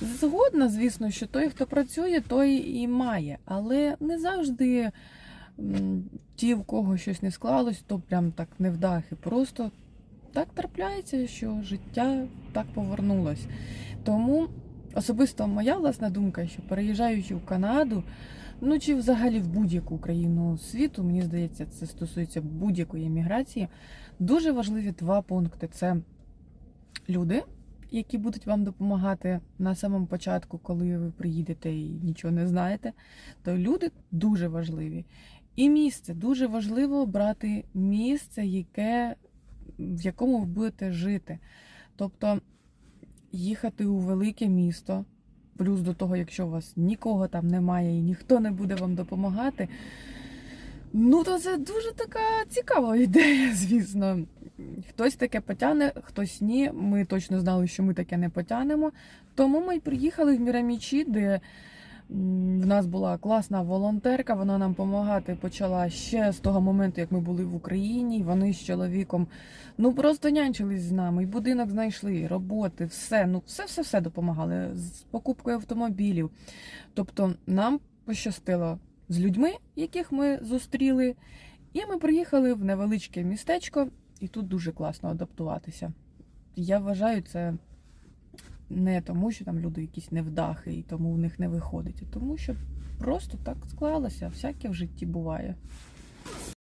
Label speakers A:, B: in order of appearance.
A: Згодна, звісно, що той, хто працює, той і має. Але не завжди ті, в кого щось не склалось, то прям так невдахи. Просто так трапляється, що життя так повернулось. Тому особисто моя власна думка, що переїжджаючи в Канаду, ну чи взагалі в будь-яку країну світу, мені здається, це стосується будь-якої еміграції. Дуже важливі два пункти: це люди, які будуть вам допомагати на самому початку, коли ви приїдете і нічого не знаєте. То люди дуже важливі. І місце дуже важливо брати місце, яке, в якому ви будете жити. Тобто їхати у велике місто, плюс до того, якщо у вас нікого там немає і ніхто не буде вам допомагати. Ну, то це дуже така цікава ідея, звісно. Хтось таке потягне, хтось ні. Ми точно знали, що ми таке не потягнемо. Тому ми приїхали в Мірамічі, де в нас була класна волонтерка. Вона нам допомагати почала ще з того моменту, як ми були в Україні. І Вони з чоловіком ну просто нянчились з нами. І будинок знайшли, і роботи, все. Ну, все, все, все допомагали з покупкою автомобілів. Тобто нам пощастило з людьми, яких ми зустріли. І ми приїхали в невеличке містечко, і тут дуже класно адаптуватися. Я вважаю, це не тому, що там люди якісь невдахи, і тому в них не виходить, а тому що просто так склалося, всяке в житті буває.